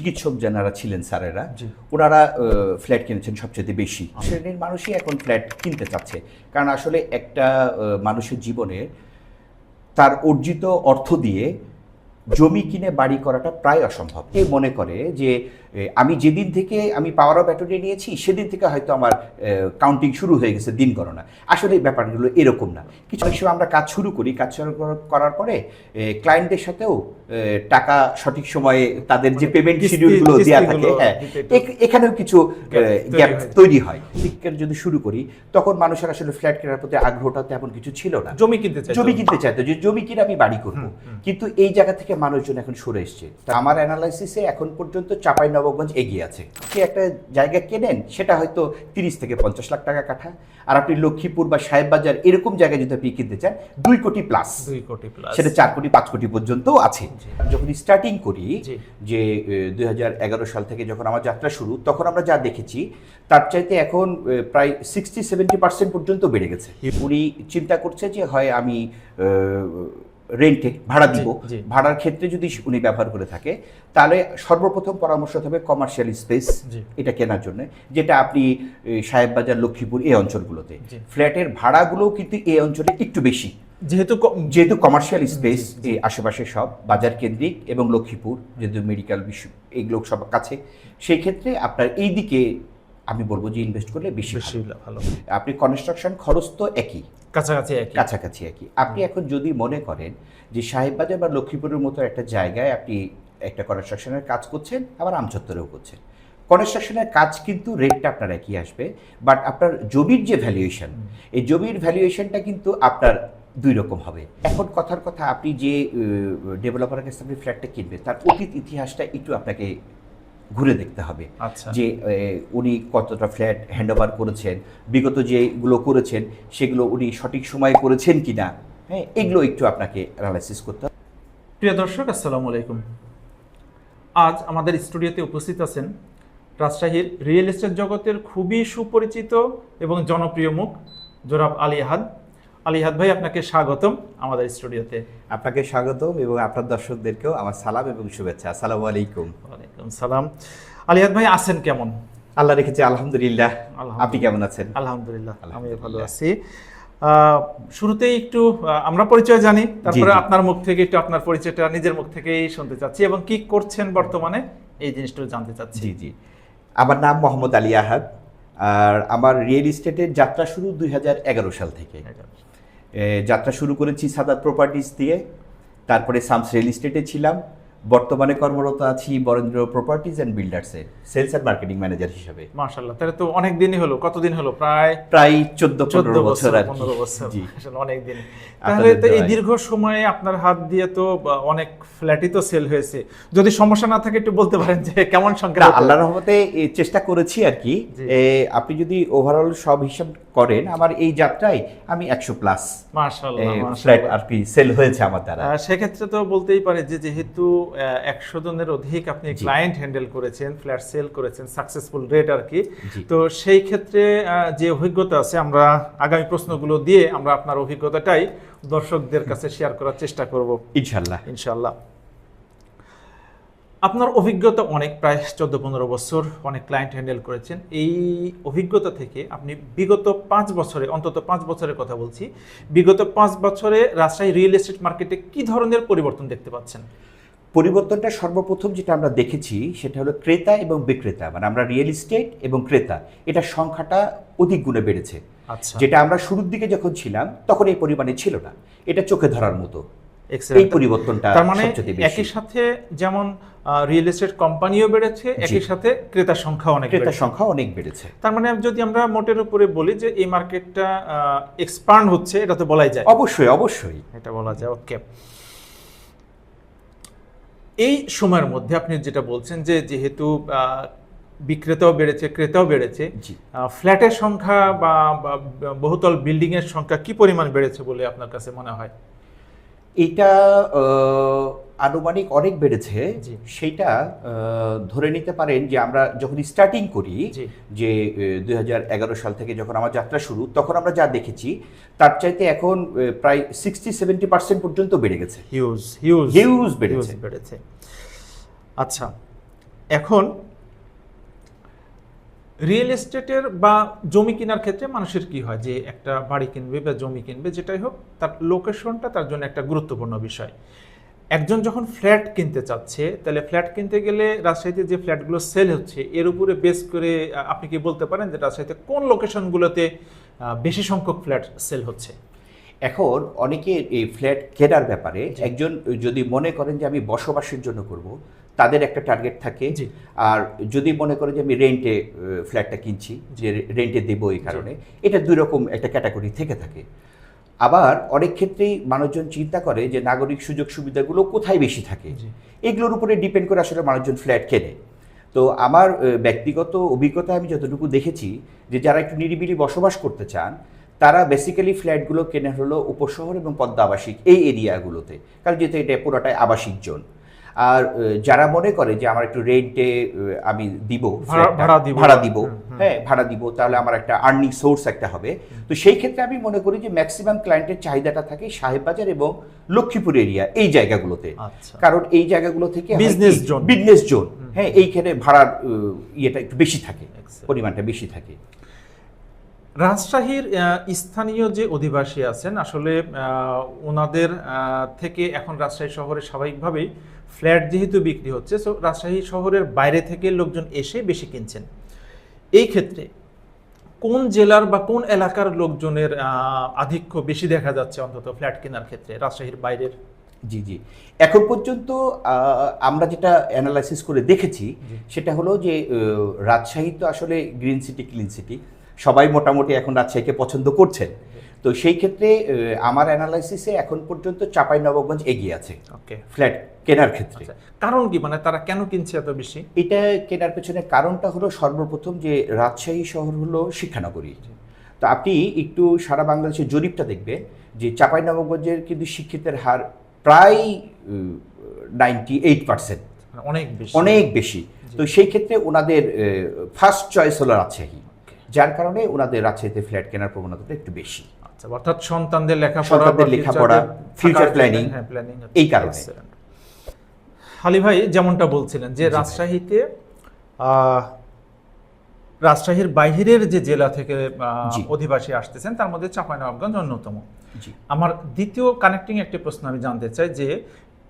চিকিৎসক যারা ছিলেন স্যারেরা ওনারা ফ্ল্যাট কিনেছেন সবচেয়ে বেশি। শ্রেণির মানুষই এখন ফ্ল্যাট কিনতে চাচ্ছে। কারণ আসলে একটা মানুষের জীবনে তার অর্জিত অর্থ দিয়ে জমি কিনে বাড়ি করাটা প্রায় অসম্ভব। এ মনে করে যে আমি যেদিন থেকে আমি পাওয়ার অফ অ্যাটর্নি নিয়েছি সেদিন থেকে হয়তো আমার কাউন্টিং শুরু হয়ে গেছে দিন গণনা। আসলে এই ব্যাপারগুলো এরকম না। কিছু সময় আমরা কাজ শুরু করি কাজ শুরু করার- পরে ক্লায়েন্টদের সাথেও টাকা সঠিক সময়ে তাদের যে পেমেন্ট শিডিউলগুলো দেওয়া থাকে হ্যাঁ এখানেও কিছু গ্যাপ তৈরি হয়। শিক্ষার যদি শুরু করি তখন মানুষের আসলে ফ্ল্যাট কেনার প্রতি আগ্রহটা তেমন কিছু ছিল না। জমি কিনতে চাই জমি কিনতে চাইতো যে জমি কিনে আমি বাড়ি করব। কিন্তু এই জায়গা থেকে মানুষজন এখন সরে এসছে। তা আমার অ্যানালাইসিসে এখন পর্যন্ত চাপাই নবগঞ্জ এগিয়ে আছে। সে একটা জায়গা কেনেন সেটা হয়তো তিরিশ থেকে পঞ্চাশ লাখ টাকা কাঠা। আর আপনি লক্ষ্মীপুর বা সাহেববাজার এরকম জায়গায় যদি আপনি কিনতে চান দুই কোটি প্লাস দুই কোটি প্লাস সেটা চার কোটি পাঁচ কোটি পর্যন্ত আছে। যখন স্টার্টিং করি যে দুই হাজার এগারো সাল থেকে যখন আমার যাত্রা শুরু তখন আমরা যা দেখেছি তার চাইতে এখন প্রায় সিক্সটি সেভেন্টি পার্সেন্ট পর্যন্ত বেড়ে গেছে। উনি চিন্তা করছে যে হয় আমি রেন্টে ভাড়া দিব ভাড়ার ক্ষেত্রে যদি উনি ব্যবহার করে থাকে তাহলে সর্বপ্রথম পরামর্শ হবে কমার্শিয়াল স্পেস এটা কেনার জন্য যেটা আপনি সাহেববাজার লক্ষ্মীপুর এই অঞ্চলগুলোতে। ফ্ল্যাটের ভাড়াগুলোও কিন্তু এই অঞ্চলে একটু বেশি। যেহেতু যেহেতু কমার্শিয়াল স্পেস এই আশেপাশে সব বাজার কেন্দ্রিক এবং লক্ষ্মীপুর যেহেতু মেডিকেল বিশ্ব এইগুলো সব কাছে। সেই ক্ষেত্রে আপনার এই দিকে আমি বলব যে ইনভেস্ট করলে বেশি। ভালো। আপনি কনস্ট্রাকশন খরচ তো একই। কাছাকাছি একই। কাছাকাছি একই। আপনি এখন যদি মনে করেন যে সাহেববাজার বা লক্ষ্মীপুরের মতো একটা জায়গায় আপনি একটা কনস্ট্রাকশনের কাজ করছেন আবার আমচত্বরেও করছেন। কনস্ট্রাকশনের কাজ কিন্তু রেটটা আপনার একই আসবে বাট আপনার জমির যে ভ্যালুয়েশন এই জমির ভ্যালুয়েশনটা কিন্তু আপনার দুই রকম হবে। এখন কথার কথা আপনি যে ডেভেলপারের কাছে আপনি ফ্ল্যাটটা কিনবে তার অতীত ইতিহাসটা একটু আপনাকে ঘুরে দেখতে হবে। আচ্ছা। যে উনি কতটা ফ্ল্যাট হ্যান্ডওভার করেছেন বিগত যেগুলো করেছেন সেগুলো উনি সঠিক সময়ে করেছেন কিনা হ্যাঁ এগুলো একটু আপনাকে অ্যানালাইসিস করতে হবে। প্রিয় দর্শক আসসালামু আলাইকুম। আজ আমাদের স্টুডিওতে উপস্থিত আছেন রাজশাহীর রিয়েল এস্টেট জগতের খুবই সুপরিচিত এবং জনপ্রিয় মুখ জোরাব আলিহাদ আলিহাদ ভাই আপনাকে স্বাগতম আমাদের স্টুডিওতে। আপনাকে স্বাগতম এবং আপনার দর্শকদেরকেও আমার সালাম এবং শুভেচ্ছা। আসসালামু আলাইকুম। ওয়ালাইকুম সালাম। আলিহাদ ভাই আছেন কেমন? আল্লাহ রেখেছে আলহামদুলিল্লাহ। আপনি কেমন আছেন? আলহামদুলিল্লাহ আমি ভালো আছি। শুরুতেই একটু আমরা পরিচয় জানি তারপরে আপনার মুখ থেকে একটু আপনার পরিচয়টা নিজের মুখ থেকেই শুনতে চাচ্ছি এবং কি করছেন বর্তমানে এই জিনিসটা জানতে চাচ্ছি। জি জি। আমার নাম মোহাম্মদ আলী আহাদ আর আমার রিয়েল ইস্টেটের যাত্রা শুরু দুই হাজার এগারো সাল থেকে। যাত্রা শুরু করেছি সাদাত প্রপার্টিজ দিয়ে। তারপরে সামস রিয়েল এস্টেটে ছিলাম। বর্তমানে কর্মরত আছি বরেন্দ্র প্রপার্টিজ অ্যান্ড বিল্ডার্সে সেলস অ্যান্ড মার্কেটিং ম্যানেজার হিসেবে। মাশাল্লাহ তাহলে তো অনেক দিনই হলো কতদিন হলো? প্রায় প্রায় চোদ্দ চোদ্দ পনেরো বছর বছর আর কি। বছর। জি। আসলে অনেক দিন। তাহলে তো এই দীর্ঘ সময়ে আপনার হাত দিয়ে তো অনেক ফ্ল্যাটই তো সেল হয়েছে। যদি সমস্যা না থাকে একটু বলতে পারেন যে কেমন সংখ্যা না হতো? আল্লাহ রহমতে চেষ্টা করেছি আর কি। আপনি যদি ওভারঅল সব হিসাব করেন। আমার এই যাত্রায় আমি একশো প্লাস ফ্ল্যাট আর কি সেল হয়েছে আমার দ্বারা। সেক্ষেত্রে তো বলতেই পারে যে যেহেতু একশো জনের অধিক আপনি ক্লায়েন্ট হ্যান্ডেল করেছেন ফ্ল্যাট সেল করেছেন সাকসেসফুল রেট আর কি তো সেই ক্ষেত্রে যে অভিজ্ঞতা আছে আমরা আগামী প্রশ্নগুলো দিয়ে আমরা আপনার অভিজ্ঞতাটাই দর্শকদের কাছে শেয়ার করার চেষ্টা করব। ইনশাল্লাহ ইনশাল্লাহ আপনার অভিজ্ঞতা অনেক প্রায় চোদ্দ পনেরো বছর অনেক ক্লায়েন্ট হ্যান্ডেল করেছেন। এই অভিজ্ঞতা থেকে আপনি বিগত পাঁচ বছরে অন্তত পাঁচ বছরের কথা বলছি বিগত পাঁচ বছরে রাজশাহী রিয়েল এস্টেট মার্কেটে কি ধরনের পরিবর্তন দেখতে পাচ্ছেন? পরিবর্তনটা সর্বপ্রথম যেটা আমরা দেখেছি সেটা হলো ক্রেতা এবং বিক্রেতা। মানে আমরা রিয়েল এস্টেট এবং ক্রেতা এটা সংখ্যাটা অধিক গুণে বেড়েছে। আচ্ছা। যেটা আমরা শুরুর দিকে যখন ছিলাম তখন এই পরিমাণে ছিল না। এটা চোখে ধরার মতো। এই পরিবর্তনটা তার মানে একই সাথে যেমন রিয়েল এস্টেট কোম্পানিও বেড়েছে একই সাথে ক্রেতার সংখ্যা অনেক ক্রেতার সংখ্যা অনেক বেড়েছে। তার মানে যদি আমরা মোটের উপরে বলি যে এই মার্কেটটা এক্সপান্ড হচ্ছে এটা তো বলাই যায়। অবশ্যই অবশ্যই। এটা বলা যায় ওকে এই সময়ের মধ্যে আপনি যেটা বলছেন যে যেহেতু বিক্রেতাও বেড়েছে ক্রেতাও বেড়েছে ফ্ল্যাটের সংখ্যা বা বা বহুতল বিল্ডিং এর সংখ্যা কি পরিমাণ বেড়েছে বলে আপনার কাছে মনে হয়? এটা আনুমানিক অনেক বেড়েছে জি। সেইটা ধরে নিতে পারেন যে আমরা যখন স্টার্টিং করি। যে দুই হাজার এগারো সাল থেকে যখন আমার যাত্রা শুরু তখন আমরা যা দেখেছি তার চাইতে এখন প্রায় সিক্সটি সেভেন্টি পার্সেন্ট পর্যন্ত বেড়ে গেছে হিউজ হিউজ হিউজ বেড়েছে বেড়েছে আচ্ছা এখন রিয়েল এস্টেটের বা জমি কেনার ক্ষেত্রে মানুষের কি হয়? যে একটা বাড়ি কিনবে বা জমি কিনবে যেটাই হোক তার লোকেশনটা তার জন্য একটা গুরুত্বপূর্ণ বিষয়। একজন যখন ফ্ল্যাট কিনতে চাচ্ছে তাহলে ফ্ল্যাট কিনতে গেলে রাজশাহীতে যে ফ্ল্যাটগুলো সেল হচ্ছে এর উপরে বেস করে আপনি কি বলতে পারেন যে রাজশাহীতে কোন লোকেশনগুলোতে বেশি সংখ্যক ফ্ল্যাট সেল হচ্ছে? এখন অনেকে এই ফ্ল্যাট কেনার ব্যাপারে একজন যদি মনে করেন যে আমি বসবাসের জন্য করব তাদের একটা টার্গেট থাকে। আর যদি মনে করে যে আমি রেন্টে ফ্ল্যাটটা কিনছি যে রেন্টে দেবো এই কারণে এটা দুই রকম একটা ক্যাটাগরি থেকে থাকে। আবার অনেক ক্ষেত্রেই মানুষজন চিন্তা করে যে নাগরিক সুযোগ সুবিধাগুলো কোথায় বেশি থাকে। এগুলোর উপরে ডিপেন্ড করে আসলে মানুষজন ফ্ল্যাট কেনে। তো আমার ব্যক্তিগত অভিজ্ঞতা আমি যতটুকু দেখেছি যে যারা একটু নিরিবিলি বসবাস করতে চান তারা বেসিক্যালি ফ্ল্যাটগুলো কেনে হলো উপশহর এবং পদ্মা আবাসিক এই এরিয়াগুলোতে কারণ যেহেতু এটা পুরোটাই আবাসিক জোন আর যারা মনে করে যে আমার একটু রেন্টে আমি দিব ভাড়া- দিব। হ্যাঁ ভাড়া দিব তাহলে আমার একটা আর্নিং সোর্স একটা হবে। তো সেই ক্ষেত্রে আমি মনে করি যে ম্যাক্সিমাম ক্লায়েন্টের চাহিদাটা থাকে সাহেববাজার এবং লক্ষ্মীপুর এরিয়া এই জায়গাগুলোতে। আচ্ছা। কারণ এই জায়গাগুলো থেকে Business zone। বিজনেস জোন হ্যাঁ এইখানে ভাড়ার ইয়েটা একটু বেশি থাকে পরিমাণটা বেশি থাকে। রাজশাহীর স্থানীয় যে অধিবাসী আছেন আসলে আহ, ওনাদের আহ, থেকে এখন রাজশাহী শহরে স্বাভাবিকভাবেই ফ্ল্যাট যেহেতু বিক্রি হচ্ছে সো রাজশাহী শহরের বাইরে থেকে লোকজন এসে বেশি কিনছেন। এই ক্ষেত্রে কোন জেলার বা কোন এলাকার লোকজনের আধিক্য বেশি দেখা যাচ্ছে অন্তত ফ্ল্যাট কেনার ক্ষেত্রে রাজশাহীর বাইরের? জি জি। এখন পর্যন্ত আমরা যেটা অ্যানালাইসিস করে দেখেছি সেটা হলো যে রাজশাহী তো আসলে গ্রিন সিটি ক্লিন সিটি সবাই মোটামুটি এখন রাজশাহীকে পছন্দ করছেন। তো সেই ক্ষেত্রে আমার অ্যানালাইসিসে এখন পর্যন্ত চাপাই নবগঞ্জ এগিয়ে আছে। ওকে। ফ্ল্যাট কেনার ক্ষেত্রে। কারণ কি? মানে তারা কেন কিনছে এত বেশি? এটা কেনার পেছনে কারণটা হলো সর্বপ্রথম যে রাজশাহী শহর হলো শিক্ষানগরী। তো আপনি একটু সারা বাংলাদেশের জরিপটা দেখবেন যে চাপাই চাঁপাইনবাবগঞ্জের কিন্তু শিক্ষিতের হার প্রায় নাইনটি এইট পার্সেন্ট অনেক বেশি। অনেক বেশি। তো সেই ক্ষেত্রে ওনাদের ফার্স্ট চয়েস হলো রাজশাহী। যার কারণে ওনাদের রাজশাহীতে ফ্ল্যাট কেনার প্রবণতাটা একটু বেশি। আচ্ছা অর্থাৎ সন্তানদের লেখাপড়া সন্তানদের লেখাপড়া, জন্য, planning, হ্যাঁ, হচ্ছে। এই কারণে। হালি ভাই যেমনটা বলছিলেন যে রাজশাহীতে রাজশাহীর বাইরের যে জেলা থেকে অধিবাসী আসতেছেন তার মধ্যে চাঁপাইনবাবগঞ্জ অন্যতম। আমার দ্বিতীয় কানেক্টিং একটি প্রশ্ন আমি জানতে চাই যে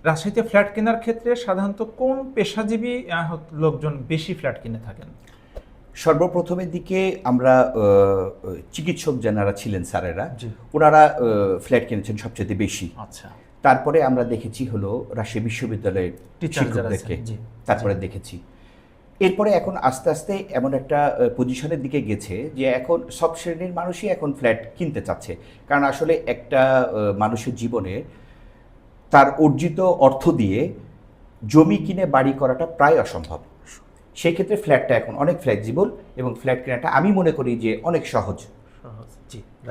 রাজশাহীতে ফ্ল্যাট কেনার ক্ষেত্রে সাধারণত কোন পেশাজীবী লোকজন বেশি ফ্ল্যাট কিনে থাকেন? সর্বপ্রথমের দিকে আমরা চিকিৎসক যারা ছিলেন স্যারেরা। ওনারা ফ্ল্যাট কিনেছেন সবচেয়ে বেশি। আচ্ছা। তারপরে আমরা দেখেছি হলো রাজশাহী বিশ্ববিদ্যালয়ের শিক্ষকদেরকে। তারপরে দেখেছি। এরপরে এখন আস্তে আস্তে এমন একটা পজিশনের দিকে গেছে যে এখন সব শ্রেণির মানুষই এখন ফ্ল্যাট কিনতে চাচ্ছে। কারণ আসলে একটা মানুষের জীবনে তার অর্জিত অর্থ দিয়ে জমি কিনে বাড়ি করাটা প্রায় অসম্ভব। সেই ক্ষেত্রে ফ্ল্যাটটা এখন অনেক ফ্লেক্সিবল এবং ফ্ল্যাট কেনাটা আমি মনে করি যে অনেক সহজ। সহজ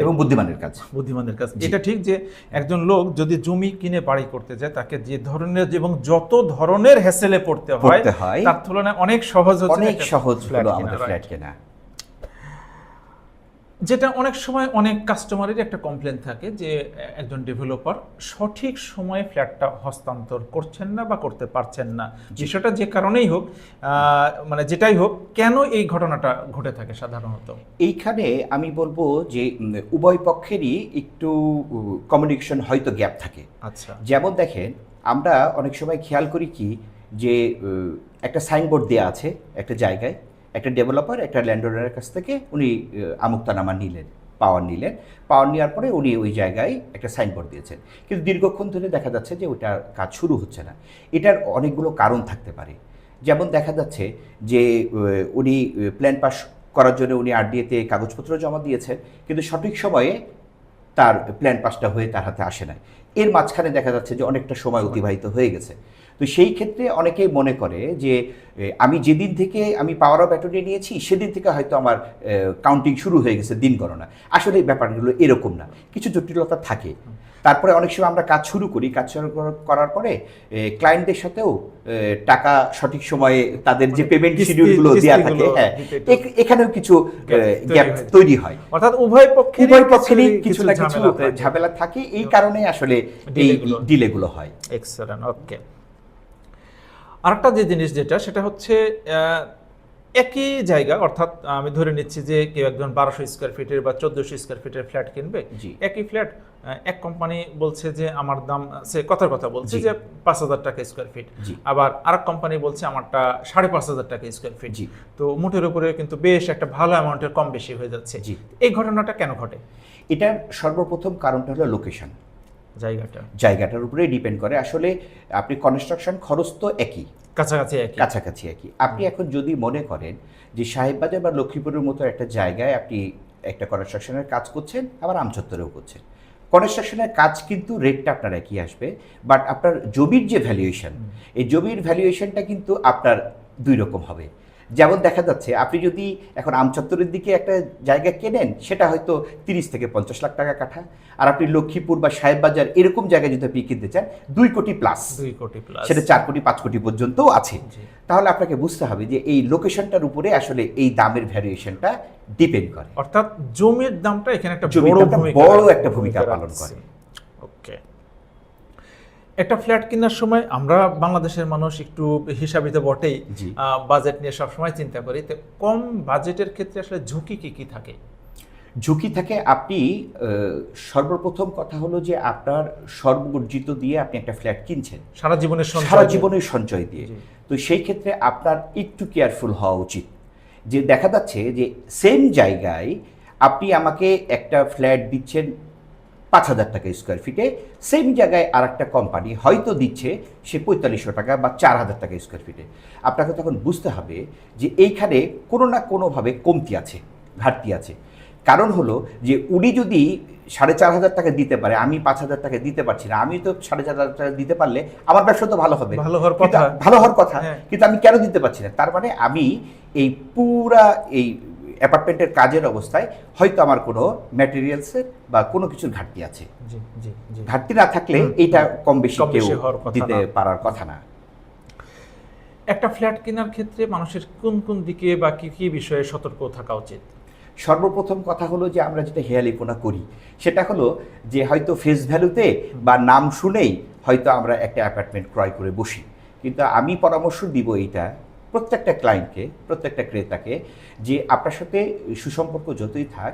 এবং বুদ্ধিমানের কাজ। বুদ্ধিমানের কাজ। এটা ঠিক যে একজন লোক যদি জমি কিনে বাড়ি করতে যায় তাকে যে ধরনের এবং যত ধরনের হ্যাসেলে পড়তে হয় তার তুলনায় অনেক সহজ হচ্ছে অনেক সহজ হলো আমাদের ফ্ল্যাট কেনা। যেটা অনেক সময় অনেক কাস্টমারের একটা কমপ্লেন থাকে যে একজন ডেভেলপার সঠিক সময়ে ফ্ল্যাটটা হস্তান্তর করছেন না বা করতে পারছেন না। বিষয়টা যে কারণেই হোক মানে যেটাই হোক কেন এই ঘটনাটা ঘটে থাকে সাধারণত? এইখানে আমি বলব যে উভয় পক্ষেরই একটু কমিউনিকেশন হয়তো গ্যাপ থাকে। আচ্ছা। যেমন দেখেন আমরা অনেক সময় খেয়াল করি কি যে একটা সাইনবোর্ড দেওয়া আছে একটা জায়গায়। একটা ডেভেলপার একটা ল্যান্ডওনারের কাছ থেকে উনি আমুক্তানামা নিলেন পাওয়ার নিলেন। পাওয়ার নেওয়ার পরে উনি ওই জায়গায় একটা সাইনবোর্ড দিয়েছেন। কিন্তু দীর্ঘক্ষণ ধরে দেখা যাচ্ছে যে ওইটার কাজ শুরু হচ্ছে না। এটার অনেকগুলো কারণ থাকতে পারে। যেমন দেখা যাচ্ছে যে উনি প্ল্যান পাস করার জন্য উনি আরডিএতে কাগজপত্র জমা দিয়েছেন কিন্তু সঠিক সময়ে তার প্ল্যান পাসটা হয়ে তার হাতে আসে নাই। এর মাঝখানে দেখা যাচ্ছে যে অনেকটা সময়। অতিবাহিত হয়ে গেছে। তো সেই ক্ষেত্রে অনেকেই মনে করে যে আমি যেদিন থেকে আমি পাওয়ার অফ অ্যাটর্নি নিয়েছি সেদিন থেকে হয়তো আমার কাউন্টিং শুরু হয়ে গেছে দিন গণনা। আসলে ব্যাপারগুলো এরকম না। কিছু জটিলতা থাকে। তারপরে অনেক সময় আমরা কাজ শুরু করি কাজ শুরু করার- পরে ক্লায়েন্টদের সাথেও টাকা সঠিক সময়ে তাদের যে পেমেন্ট শিডিউলগুলো দেওয়া থাকে হ্যাঁ এখানেও কিছু গ্যাপ হয়। তৈরি হয়। অর্থাৎ উভয় পক্ষে উভয় পক্ষেরই কিছু না কিছু ঝামেলা থাকে। এই কারণে আসলে এই গুলো। ডিলেগুলো হয়। এক্সেলেন্ট ওকে আরেকটা যে জিনিস যেটা সেটা হচ্ছে একই জায়গা অর্থাৎ আমি ধরে নিচ্ছি যে কেউ একজন বারোশো স্কোয়ার ফিটের বা চোদ্দশো স্কোয়ার ফিটের ফ্ল্যাট কিনবে জি। একই ফ্ল্যাট এক কোম্পানি বলছে যে আমার দাম সে কথার কথা বলছে যে পাঁচ হাজার টাকা স্কোয়ার ফিট। আবার আরেক কোম্পানি বলছে আমারটা সাড়ে পাঁচ হাজার টাকা স্কোয়ার ফিট জি। তো মুঠের উপরে কিন্তু বেশ একটা ভালো অ্যামাউন্টের কম বেশি হয়ে যাচ্ছে জি। এই ঘটনাটা কেন ঘটে এটার সর্বপ্রথম কারণটা হলো লোকেশন জায়গাটা। জায়গাটার উপরে ডিপেন্ড করে। আসলে আপনি কনস্ট্রাকশন খরচ তো একই। কাছাকাছি একই। কাছাকাছি একই। আপনি এখন যদি মনে করেন যে সাহেববাজার বা লক্ষ্মীপুরের মতো একটা জায়গায় আপনি একটা কনস্ট্রাকশনের কাজ করছেন আবার আমচত্বরেও করছেন। কনস্ট্রাকশনের কাজ কিন্তু রেটটা আপনার একই আসবে বাট আপনার জমির যে ভ্যালুয়েশন এই জমির ভ্যালুয়েশনটা কিন্তু আপনার দুই রকম হবে। যেমন দেখা যাচ্ছে আপনি যদি এখন আমচত্বরের দিকে একটা জায়গা কেনেন সেটা হয়তো তিরিশ থেকে পঞ্চাশ লাখ টাকা কাঠা। আর আপনি লক্ষ্মীপুর বা সাহেববাজার এরকম জায়গায় যদি আপনি কিনতে চান দুই কোটি প্লাস দুই কোটি প্লাস সেটা চার কোটি পাঁচ কোটি পর্যন্তও আছে। তাহলে আপনাকে বুঝতে হবে যে এই লোকেশনটার উপরে আসলে এই দামের ভ্যারিয়েশনটা ডিপেন্ড করে। অর্থাৎ জমির দামটা এখানে একটা বড় একটা ভূমিকা পালন করে। ওকে একটা ফ্ল্যাট কেনার সময় আমরা বাংলাদেশের মানুষ একটু হিসাবিতে বটেই। বাজেট নিয়ে সবসময় চিন্তা করি। তো কম বাজেটের ক্ষেত্রে আসলে ঝুঁকি কি কি থাকে? ঝুঁকি থাকে আপনি সর্বপ্রথম কথা হলো যে আপনার সর্বর্জিত দিয়ে আপনি একটা ফ্ল্যাট কিনছেন। সারা জীবনের সারা। জীবনের সঞ্চয় দিয়ে। তো সেই ক্ষেত্রে আপনার একটু কেয়ারফুল হওয়া উচিত। যে দেখা যাচ্ছে যে সেম জায়গায় আপনি আমাকে একটা ফ্ল্যাট দিচ্ছেন পাঁচ হাজার টাকা স্কোয়ার ফিটে সেম জায়গায় আর একটা কোম্পানি হয়তো দিচ্ছে সে পঁয়তাল্লিশশো টাকা বা চার হাজার টাকা স্কোয়ার ফিটে আপনাকে তখন বুঝতে হবে যে এইখানে কোনো না কোনোভাবে কমতি আছে ঘাটতি আছে। কারণ হলো যে উনি যদি সাড়ে চার হাজার টাকা দিতে পারে আমি পাঁচ হাজার টাকা দিতে পারছি না আমি তো সাড়ে চার হাজার টাকা দিতে পারলে আমার ব্যবসা তো ভালো হবে। ভালো হওয়ার কথা। ভালো হওয়ার কথা হ্যাঁ। কিন্তু আমি কেন দিতে পারছি না? তার মানে আমি এই পুরা এই অ্যাপার্টমেন্টের কাজের অবস্থায় হয়তো আমার কোনো ম্যাটেরিয়ালসের বা কোনো কিছুর ঘাটতি আছে। ঘাটতি না থাকলে এটা কম বেশি কেউ দিতে। পারার কথা না। একটা ফ্ল্যাট কেনার ক্ষেত্রে মানুষের কোন কোন দিকে বা কি কি বিষয়ে সতর্ক থাকা উচিত? সর্বপ্রথম কথা হলো যে আমরা যেটা হেয়ালিপোনা করি সেটা হলো যে হয়তো ফেস ভ্যালুতে বা নাম শুনেই হয়তো আমরা একটা অ্যাপার্টমেন্ট ক্রয় করে বসি। কিন্তু আমি পরামর্শ দিব এইটা প্রত্যেকটা ক্লায়েন্টকে প্রত্যেকটা ক্রেতাকে যে আপনার সাথে সুসম্পর্ক যতই থাক,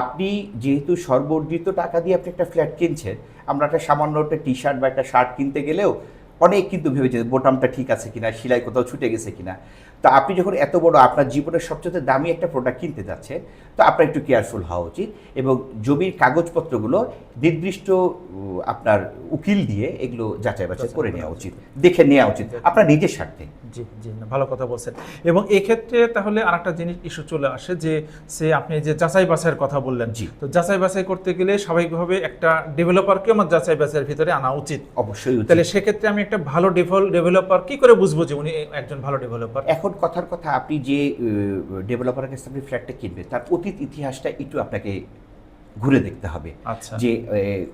আপনি যেহেতু সর্বর্জিত টাকা দিয়ে আপনি একটা ফ্ল্যাট কিনছেন, আমরা একটা সামান্য একটা টি শার্ট বা একটা শার্ট কিনতে গেলেও অনেক কিন্তু ভেবেছে বোটামটা ঠিক আছে কিনা, সেলাই কোথাও ছুটে গেছে কিনা। তো আপনি যখন এত বড় আপনার জীবনের সবচেয়ে দামি একটা প্রোডাক্ট কিনতে যাচ্ছেন তো আপনার একটু কেয়ারফুল হওয়া উচিত এবং জমির কাগজপত্রগুলো নির্দিষ্ট আপনার উকিল দিয়ে এগুলো যাচাই বাছাই করে নেওয়া উচিত। দেখে নেওয়া উচিত আপনার নিজের স্বার্থে। জি জি না ভালো কথা বলছেন। এবং এক্ষেত্রে তাহলে আরেকটা জিনিস ইস্যু চলে আসে যে সে আপনি যে যাচাই বাছাইয়ের কথা বললেন জি। তো যাচাই বাছাই করতে গেলে স্বাভাবিকভাবে একটা ডেভেলপারকে আমার যাচাই বাছাইয়ের ভিতরে আনা উচিত। অবশ্যই তাহলে সেক্ষেত্রে আমি একটা ভালো ডেভেলপার কি করে বুঝব যে উনি একজন ভালো ডেভেলপার এখন কথার কথা আপনি যে ডেভেলপারের কাছে আপনি ফ্ল্যাটটা কিনবেন তার অতীত ইতিহাসটা একটু আপনাকে ঘুরে দেখতে হবে। আচ্ছা। যে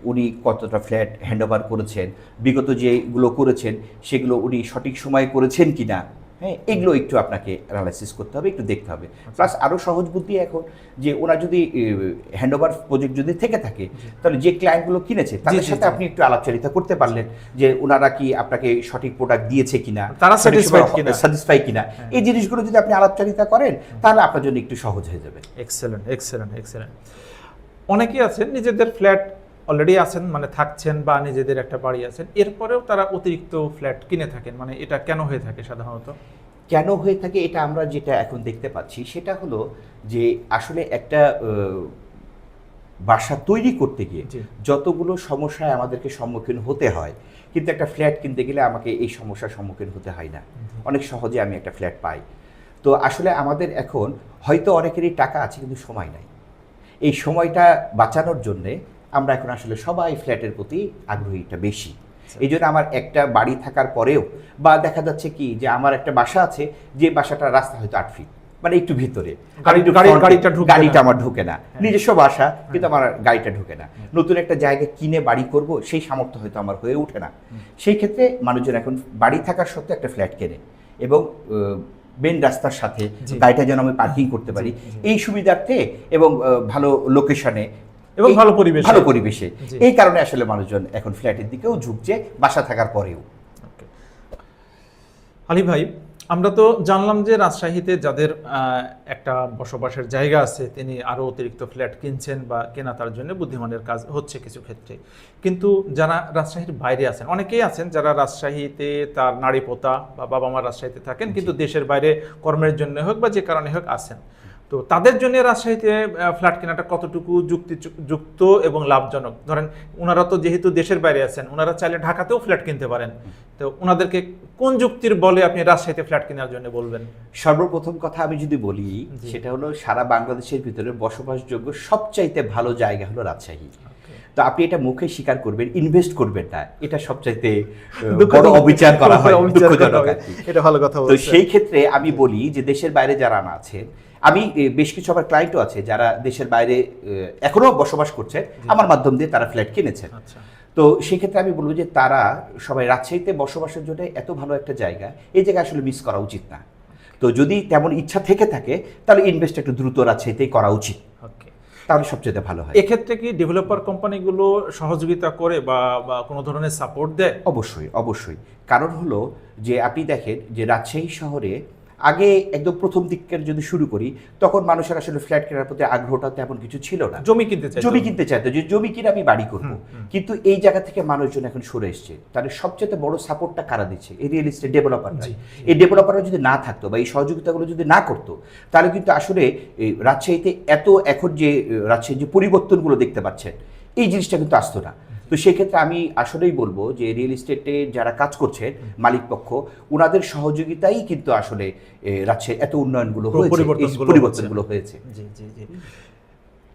উনি কতটা ফ্ল্যাট হ্যান্ড ওভার করেছেন বিগত যেগুলো করেছেন সেগুলো উনি সঠিক সময়ে করেছেন কিনা হ্যাঁ এগুলো একটু আপনাকে অ্যানালাইসিস করতে হবে একটু দেখতে হবে। প্লাস আরও সহজ বুদ্ধি এখন যে ওনার যদি হ্যান্ড ওভার প্রজেক্ট যদি থেকে থাকে তাহলে যে ক্লায়েন্টগুলো কিনেছে তাদের সাথে আপনি একটু আলাপচারিতা করতে পারলেন যে ওনারা কি আপনাকে সঠিক প্রোডাক্ট দিয়েছে কিনা তারা। স্যাটিসফাই কিনা। এই জিনিসগুলো যদি আপনি আলাপচারিতা করেন তাহলে আপনার জন্য একটু সহজ হয়ে যাবে। এক্সেলেন্ট এক্সেলেন্ট এক্সেলেন্ট অনেকেই আছেন নিজেদের ফ্ল্যাট অলরেডি আছেন মানে থাকছেন বা নিজেদের একটা বাড়ি আছেন এরপরেও তারা অতিরিক্ত ফ্ল্যাট কিনে থাকেন। মানে এটা কেন হয়ে থাকে সাধারণত? কেন হয়ে থাকে এটা আমরা যেটা এখন দেখতে পাচ্ছি সেটা হলো যে আসলে একটা বাসা তৈরি করতে গিয়ে। যতগুলো সমস্যায় আমাদেরকে সম্মুখীন হতে হয় কিন্তু একটা ফ্ল্যাট কিনতে গেলে আমাকে এই সমস্যার সম্মুখীন হতে হয় না। অনেক সহজে আমি একটা ফ্ল্যাট পাই। তো আসলে আমাদের এখন হয়তো অনেকেরই টাকা আছে কিন্তু সময় নাই। এই সময়টা বাঁচানোর জন্যে আমরা এখন আসলে সবাই ফ্ল্যাটের প্রতি আগ্রহীটা বেশি। এই জন্য আমার একটা বাড়ি থাকার পরেও বা দেখা যাচ্ছে কি যে আমার একটা বাসা আছে যে বাসাটা রাস্তা হয়তো আট ফিট মানে একটু ভিতরে। গাড়িটা। আমার ঢুকে না। নিজস্ব বাসা কিন্তু আমার গাড়িটা ঢুকে না। নতুন একটা জায়গা কিনে বাড়ি করব সেই সামর্থ্য হয়তো আমার হয়ে ওঠে না। সেই ক্ষেত্রে মানুষজন এখন বাড়ি থাকার সত্ত্বেও একটা ফ্ল্যাট কেনে এবং মেন রাস্তার সাথে গাড়িটা যেন আমি পার্কিং করতে পারি। এই সুবিধার্থে এবং ভালো লোকেশনে এবং ভালো পরিবেশে। ভালো পরিবেশে। এই কারণে আসলে মানুষজন এখন ফ্ল্যাটের দিকেও ঝুঁকছে বাসা থাকার পরেও. আলী ভাই আমরা তো জানলাম যে রাজশাহীতে যাদের একটা বসবাসের জায়গা আছে তিনি আরও অতিরিক্ত ফ্ল্যাট কিনছেন বা কেনা তার জন্য বুদ্ধিমানের কাজ হচ্ছে কিছু ক্ষেত্রে। কিন্তু যারা রাজশাহীর বাইরে আছেন অনেকেই আছেন যারা রাজশাহীতে তার নারী পোতা বা বাবা মা রাজশাহীতে থাকেন কিন্তু দেশের বাইরে কর্মের জন্য হোক বা যে কারণে হোক আছেন। তো তাদের জন্য রাজশাহীতে ফ্ল্যাট কেনাটা কতটুকু যুক্তি যুক্ত এবং লাভজনক? ধরেন ওনারা তো যেহেতু দেশের বাইরে আছেন ওনারা চাইলে ঢাকাতেও ফ্ল্যাট কিনতে পারেন। তো ওনাদেরকে কোন যুক্তির বলে আপনি রাজশাহীতে ফ্ল্যাট কেনার জন্য বলবেন? সর্বপ্রথম কথা আমি যদি বলি সেটা হলো সারা বাংলাদেশের ভিতরে বসবাসযোগ্য সবচাইতে ভালো জায়গা হলো রাজশাহী। তো আপনি এটা মুখে স্বীকার করবেন ইনভেস্ট করবেন না। এটা সবচাইতে বড় অবিচার করা হয়। দুঃখজনক। এটা ভালো কথা তো সেই ক্ষেত্রে আমি বলি যে দেশের বাইরে যারা আছেন আমি বেশ কিছু আমার ক্লায়েন্টও আছে যারা দেশের বাইরে এ, এখনও বসবাস করছে। আমার মাধ্যম দিয়ে তারা ফ্ল্যাট কিনেছেন। আচ্ছা। তো সেক্ষেত্রে আমি বলব যে তারা সবাই রাজশাহীতে বসবাসের জন্য এত ভালো একটা জায়গা এই জায়গা আসলে মিস করা উচিত না। তো যদি তেমন ইচ্ছা থেকে থাকে তাহলে ইনভেস্ট একটু দ্রুত রাজশাহীতেই করা উচিত। তাহলে সবচেয়ে ভালো হয়। এক্ষেত্রে কি ডেভেলপার কোম্পানিগুলো সহযোগিতা করে বা বা কোনো ধরনের সাপোর্ট দেয়? অবশ্যই অবশ্যই। কারণ হলো যে আপনি দেখেন যে রাজশাহী শহরে আগে একদম প্রথম দিকের যদি শুরু করি তখন মানুষের আসলে ফ্ল্যাট কেনার প্রতি আগ্রহটা তেমন কিছু ছিল না। জমি কিনতে জমি কিনতে চাইতো যে জমি কিনে আমি বাড়ি করব। কিন্তু এই জায়গা থেকে মানুষজন এখন সরে এসছে। তাহলে সবচেয়ে বড় সাপোর্টটা কারা দিচ্ছে? এই রিয়েল এস্টেট ডেভেলপাররা এই ডেভেলপাররা যদি না থাকতো বা এই সহযোগিতাগুলো যদি না করতো তাহলে কিন্তু আসলে এই রাজশাহীতে এত এখন যে রাজশাহীর যে পরিবর্তনগুলো দেখতে পাচ্ছেন এই জিনিসটা কিন্তু আসতো না। তো সেক্ষেত্রে আমি আসলেই বলব যে রিয়েল এস্টেটে যারা কাজ করছে মালিক পক্ষ ওনাদের সহযোগিতাই কিন্তু আসলে রাজশাহী এত উন্নয়নগুলো পরিবর্তনগুলো হয়েছে। জি জি জি।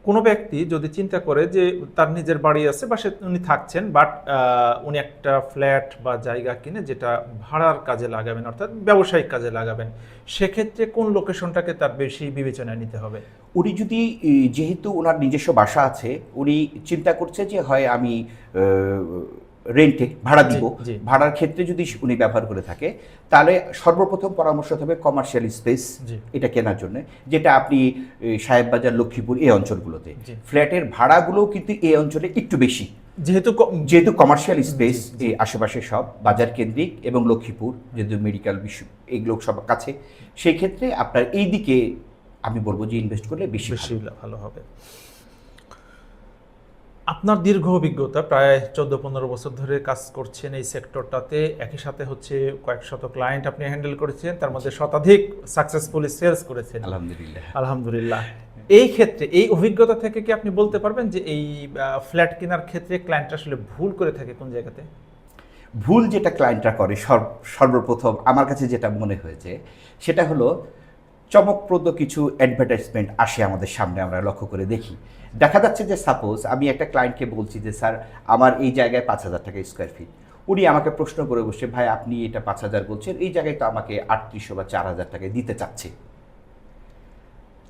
কোনো ব্যক্তি যদি চিন্তা করে যে তার নিজের বাড়ি আছে বা সে উনি থাকছেন বাট উনি একটা ফ্ল্যাট বা জায়গা কিনে যেটা ভাড়ার কাজে লাগাবেন, অর্থাৎ ব্যবসায়িক কাজে লাগাবেন, সেক্ষেত্রে কোন লোকেশনটাকে তার বেশি বিবেচনায় নিতে হবে? উনি যদি যেহেতু ওনার নিজস্ব বাসা আছে, উনি চিন্তা করছে যে হয় আমি রেন্টে ভাড়া দিব। ভাড়ার ক্ষেত্রে যদি উনি ব্যবহার করে থাকে তাহলে সর্বপ্রথম পরামর্শ হবে কমার্শিয়াল স্পেস এটা কেনার জন্য যেটা আপনি সাহেববাজার লক্ষ্মীপুর এই অঞ্চলগুলোতে ফ্ল্যাটের ভাড়াগুলোও কিন্তু এই অঞ্চলে একটু বেশি যেহেতু যেহেতু কমার্শিয়াল স্পেস। এই আশেপাশে সব বাজার কেন্দ্রিক এবং লক্ষ্মীপুর যেহেতু মেডিকেল বিশ্ব এগুলো সব কাছে সেই ক্ষেত্রে আপনার এই দিকে আমি বলব যে ইনভেস্ট করলে বেশি। ভালো হবে আপনার দীর্ঘ অভিজ্ঞতা প্রায় চোদ্দ পনেরো বছর ধরে কাজ করছেন এই সেক্টরটাতে একই সাথে হচ্ছে কয়েক শত ক্লায়েন্ট আপনি হ্যান্ডেল করেছেন তার মধ্যে শতাধিক সাকসেসফুলি সেলস করেছেন। আলহামদুলিল্লাহ। আলহামদুলিল্লাহ। এই ক্ষেত্রে এই অভিজ্ঞতা থেকে কি আপনি বলতে পারবেন যে এই ফ্ল্যাট কেনার ক্ষেত্রে ক্লায়েন্ট আসলে ভুল করে থাকে কোন জায়গাতে? ভুল যেটা ক্লায়েন্টরা করে সর্ব- সর্বপ্রথম আমার কাছে যেটা মনে হয়েছে সেটা হলো চমকপ্রদ কিছু অ্যাডভার্টাইজমেন্ট আসে আমাদের সামনে, আমরা লক্ষ্য করে দেখি। দেখা যাচ্ছে যে সাপোজ আমি একটা ক্লায়েন্টকে বলছি যে, স্যার, আমার এই জায়গায় পাঁচ হাজার টাকা স্কোয়ার ফিট উনি আমাকে প্রশ্ন করে বসে, ভাই, আপনি এটা পাঁচ হাজার বলছেন, এই জায়গায় তো আমাকে আটত্রিশশো বা চার হাজার টাকায় দিতে চাচ্ছে।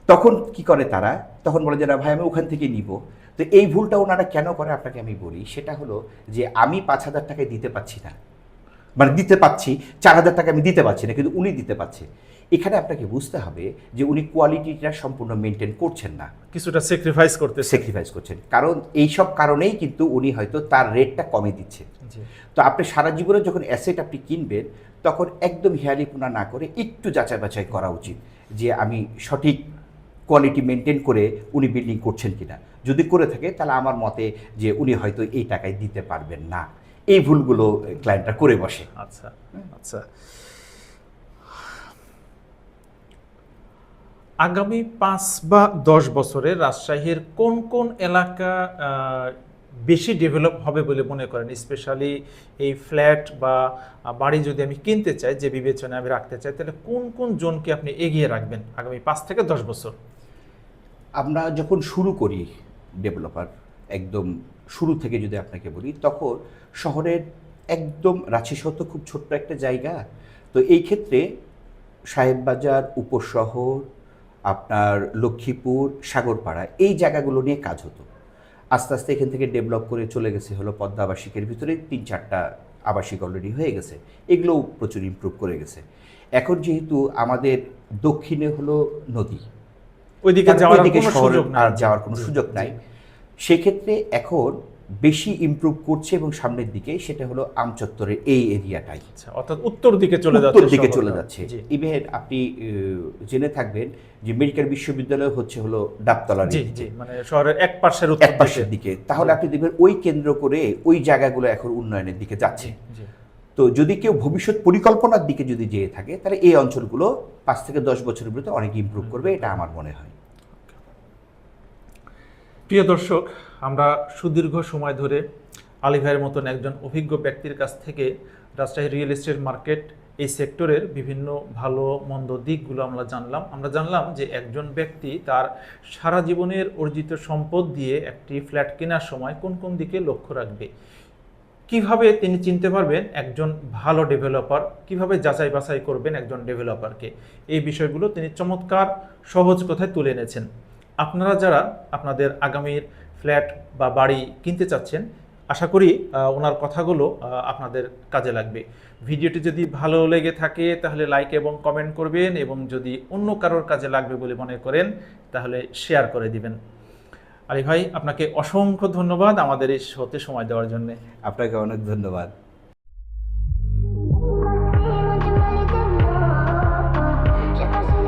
তখন কি করে তারা? তখন বলে যে, না, ভাই, আমি ওখান থেকে নিব। তো এই ভুলটা ওনারা কেন করে? আপনাকে আমি বলি, সেটা হলো যে, আমি পাঁচ হাজার টাকায় দিতে পাচ্ছি না। মানে দিতে পাচ্ছি চার হাজার টাকা আমি দিতে পারছি না, কিন্তু উনি দিতে পারছে। এখানে আপনাকে বুঝতে হবে যে উনি কোয়ালিটিটা সম্পূর্ণ মেনটেন করছেন না। কিছুটা স্যাক্রিফাইস করতে স্যাক্রিফাইস করছেন। কারণ এই সব কারণেই কিন্তু উনি হয়তো তার রেটটা কমে দিচ্ছে। তো আপনি সারা জীবনে যখন অ্যাসেট আপনি কিনবেন তখন একদম হেয়ালিপোনা না করে একটু যাচাই বাছাই করা উচিত যে আমি সঠিক কোয়ালিটি মেনটেন করে উনি বিল্ডিং করছেন কিনা। যদি করে থাকে তাহলে আমার মতে যে উনি হয়তো এই টাকায় দিতে পারবেন না। এই ভুলগুলো ক্লায়েন্টরা করে বসে। আচ্ছা আচ্ছা। আগামী পাঁচ বা দশ বছরে রাজশাহীর কোন কোন এলাকা বেশি ডেভেলপ হবে বলে মনে করেন? স্পেশালি এই ফ্ল্যাট বা বাড়ি যদি আমি কিনতে চাই, যে বিবেচনায় আমি রাখতে চাই, তাহলে কোন কোন জোনকে আপনি এগিয়ে রাখবেন আগামী পাঁচ থেকে দশ বছর? আমরা যখন শুরু করি ডেভেলপার একদম শুরু থেকে যদি আপনাকে বলি, তখন শহরের একদম রাঁচি শহর খুব ছোট্ট একটা জায়গা। তো এই ক্ষেত্রে সাহেববাজার, উপশহর আপনার লক্ষ্মীপুর সাগরপাড়া এই জায়গাগুলো নিয়ে কাজ হতো। আস্তে আস্তে এখান থেকে ডেভেলপ করে চলে গেছে হলো পদ্মা আবাসিকের ভিতরে তিন চারটা আবাসিক অলরেডি হয়ে গেছে। এগুলোও প্রচুর ইমপ্রুভ করে গেছে। এখন যেহেতু আমাদের দক্ষিণে হলো নদী ওইদিকে যাওয়ার আর যাওয়ার কোনো সুযোগ নাই। সেক্ষেত্রে এখন বেশি ইমপ্রুভ করছে এবং সামনের দিকে সেটা হলো আমচত্বরের এই এরিয়াটাই। আচ্ছা অর্থাৎ উত্তর দিকে চলে যাচ্ছে উত্তর দিকে চলে যাচ্ছে। ইভেন আপনি জেনে থাকবেন যে মেডিকেল বিশ্ববিদ্যালয় হচ্ছে হলো ডাবতলার মানে শহরের এক পাশের উত্তর এক পাশের দিকে। তাহলে আপনি দেখবেন ওই কেন্দ্র করে ওই জায়গাগুলো এখন উন্নয়নের দিকে যাচ্ছে। তো যদি কেউ ভবিষ্যৎ পরিকল্পনার দিকে যদি যেয়ে থাকে তাহলে এই অঞ্চলগুলো পাঁচ থেকে দশ বছরের ভিতরে অনেক ইমপ্রুভ করবে এটা আমার মনে হয়। প্রিয় দর্শক, আমরা সুদীর্ঘ সময় ধরে আলী ভাইয়ের মতন একজন অভিজ্ঞ ব্যক্তির কাছ থেকে রাজশাহী রিয়েল এস্টেট মার্কেট এই সেক্টরের বিভিন্ন ভালো, মন্দ দিকগুলো আমরা জানলাম। আমরা জানলাম যে একজন ব্যক্তি তার সারা জীবনের অর্জিত সম্পদ দিয়ে একটি ফ্ল্যাট কেনার সময় কোন কোন দিকে লক্ষ্য রাখবে? কীভাবে তিনি চিনতে পারবেন একজন ভালো ডেভেলপার? কীভাবে যাচাই বাছাই করবেন একজন ডেভেলপারকে? এই বিষয়গুলো তিনি চমৎকার সহজ কথায় তুলে এনেছেন। আপনারা যারা আপনাদের আগামীর ফ্ল্যাট বা বাড়ি কিনতে চাচ্ছেন, আশা করি ওনার কথাগুলো আপনাদের কাজে লাগবে। ভিডিওটি যদি ভালো লেগে থাকে, তাহলে লাইক এবং কমেন্ট করবেন এবং যদি অন্য কারোর কাজে লাগবে বলে মনে করেন, তাহলে শেয়ার করে দিবেন। আলী ভাই, আপনাকে অসংখ্য ধন্যবাদ আমাদের এই সময় দেওয়ার জন্য। আপনাকে অনেক ধন্যবাদ।